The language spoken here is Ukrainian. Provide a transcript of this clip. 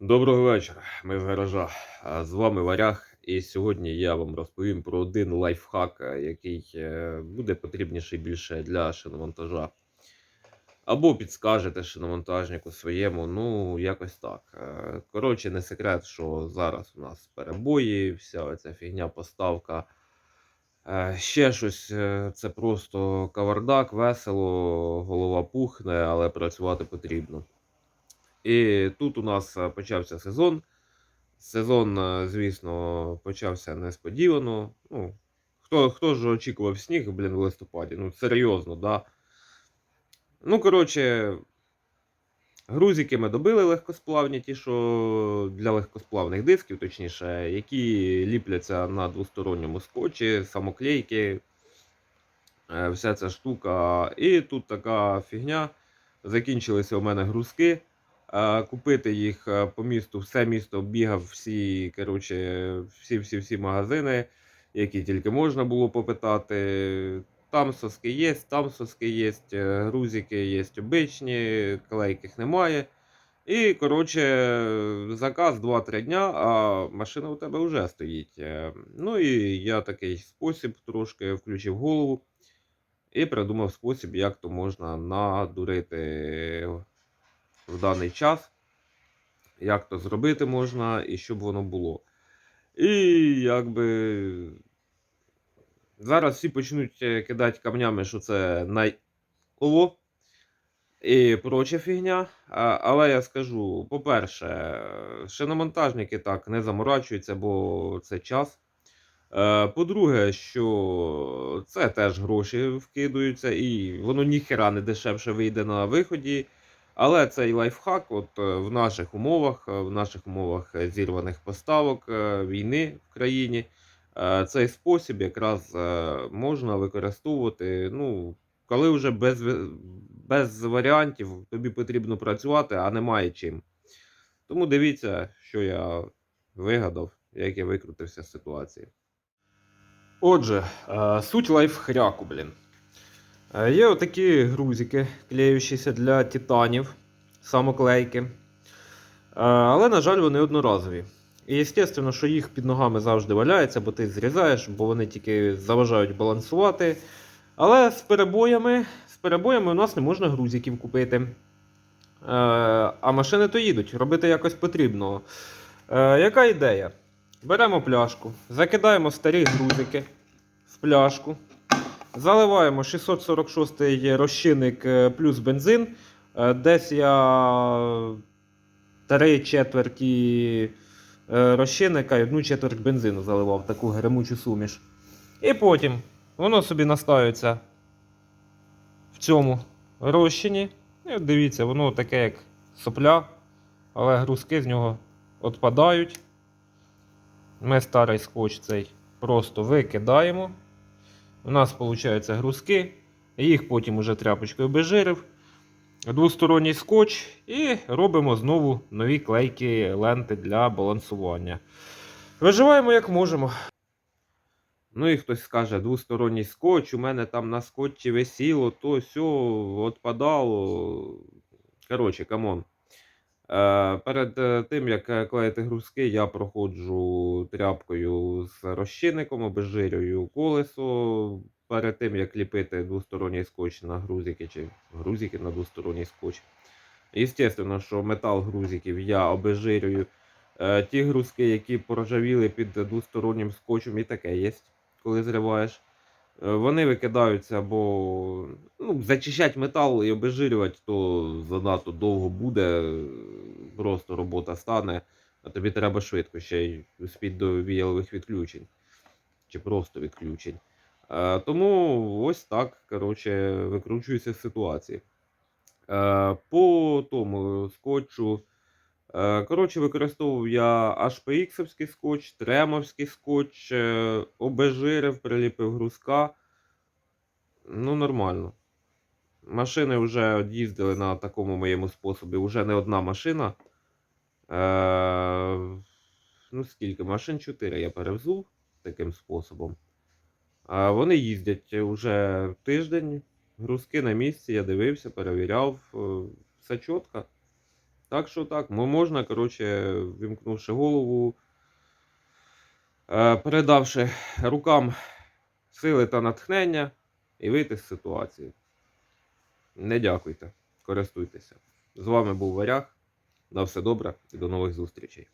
Доброго вечора, ми в гаража. З вами Варяг, і сьогодні я вам розповім про один лайфхак, е, який е, буде потрібніший більше для шиномонтажа. Або підскажете шиномонтажнику своєму, ну, якось так. Е, Коротше, не секрет, що зараз у нас перебої, вся ця фігня поставка. Ще щось, це просто кавардак, весело, голова пухне, але працювати потрібно. І тут у нас е, почався сезон. Сезон, е, звісно, почався несподівано. Ну, хто, хто ж очікував сніг, блін, в листопаді? Ну, серйозно, да. Ну, коротше, грузики ми добили легкосплавні, ті, що для легкосплавних дисків, точніше, які ліпляться на двосторонньому скотчі, самоклейки, е, вся ця штука. І тут така фігня. Закінчилися у мене грузки. Купити їх по місту, все місто бігав, всі, коротше, всі, всі, всі магазини, які тільки можна було попитати. Там соски є, там соски є, е, грузики є обичні, клейких немає. І, коротше, заказ 2-3 дня, а машина у тебе вже стоїть. Е, Ну і я такий спосіб трошки включив голову і придумав спосіб, як то можна надурити в даний час, як то зробити можна і щоб воно було. І якби зараз всі почнуть е, кидати камнями, що це найоло і проча фігня. Але я скажу: по-перше, шиномонтажники так не заморачуються, бо це час. Е, По-друге, що це теж гроші вкидаються, і воно ніхера не дешевше вийде на виході. Але цей лайфхак, от е, в наших умовах, е, в наших умовах е, зірваних поставок війни в країні, цей спосіб якраз можна використовувати. Ну, коли вже без, без варіантів тобі потрібно працювати, а немає чим. Тому дивіться, що я вигадав, як я викрутився з ситуації. Отже, суть лайфхряку, блін. Е, Є отакі грузики, клеючіся для титанів, самоклейки. Е, Але, на жаль, вони одноразові. І звісно, що їх під ногами завжди валяється, бо ти зрізаєш, бо вони тільки заважають балансувати. Але з перебоями, з перебоями у нас не можна грузиків купити. Е, А машини то їдуть, робити якось потрібно. Яка ідея? Беремо пляшку, закидаємо старі грузики в пляшку. Заливаємо 646-й розчинник е, плюс бензин. Е, Десь я 3 четверті е, розчинника і одну четверть бензину заливав таку гремучу суміш. І потім воно собі настаюється в цьому розчині. І от дивіться, воно таке як сопля, але грузки з нього відпадають. Ми старий скотч цей просто викидаємо. У нас виходить грузки. Їх потім уже тряпочкою обезжирив. Двосторонній скотч і робимо знову нові клейкі ленти для балансування. Виживаємо як можемо. Ну і хтось скаже, двосторонній скотч, у мене там на скотчі висіло, то сьо відпадало. Коротше, камон. Е, Перед е, тим, як е, клеїти грузки, я проходжу тряпкою з розчинником, обезжирюю колесо. Перед тим, як ліпити двосторонній скотч на грузики чи грузики на двосторонній скотч. Естественно, що метал грузиків я обезжирюю. Ті грузки, які поржавіли під двостороннім скотчем, і таке є, коли зриваєш. Вони викидаються, бо ну, зачищати метал і обезжирювати, то занадто довго буде. Просто робота стане, а тобі треба швидко ще й успіть до віялових відключень. Чи просто відключень. Е, Тому ось так, коротше, викручуюся з ситуації. Е, По тому скотчу. Е, Коротше, використовував я HPX скотч, тремовський скотч, е, обезжирив, приліпив грузка. Ну, нормально. Машини вже їздили на такому моєму способі. Уже не одна машина. Е, ну, скільки? Машин 4 я перевзув таким способом. А вони їздять уже тиждень. Грузки на місці, я дивився, перевіряв. е, Все чітко. Так що так, можна, коротше, вімкнувши голову, е, передавши рукам сили та натхнення і вийти з ситуації. Не дякуйте, користуйтеся. З вами був Варяг. На все добре і до нових зустрічей.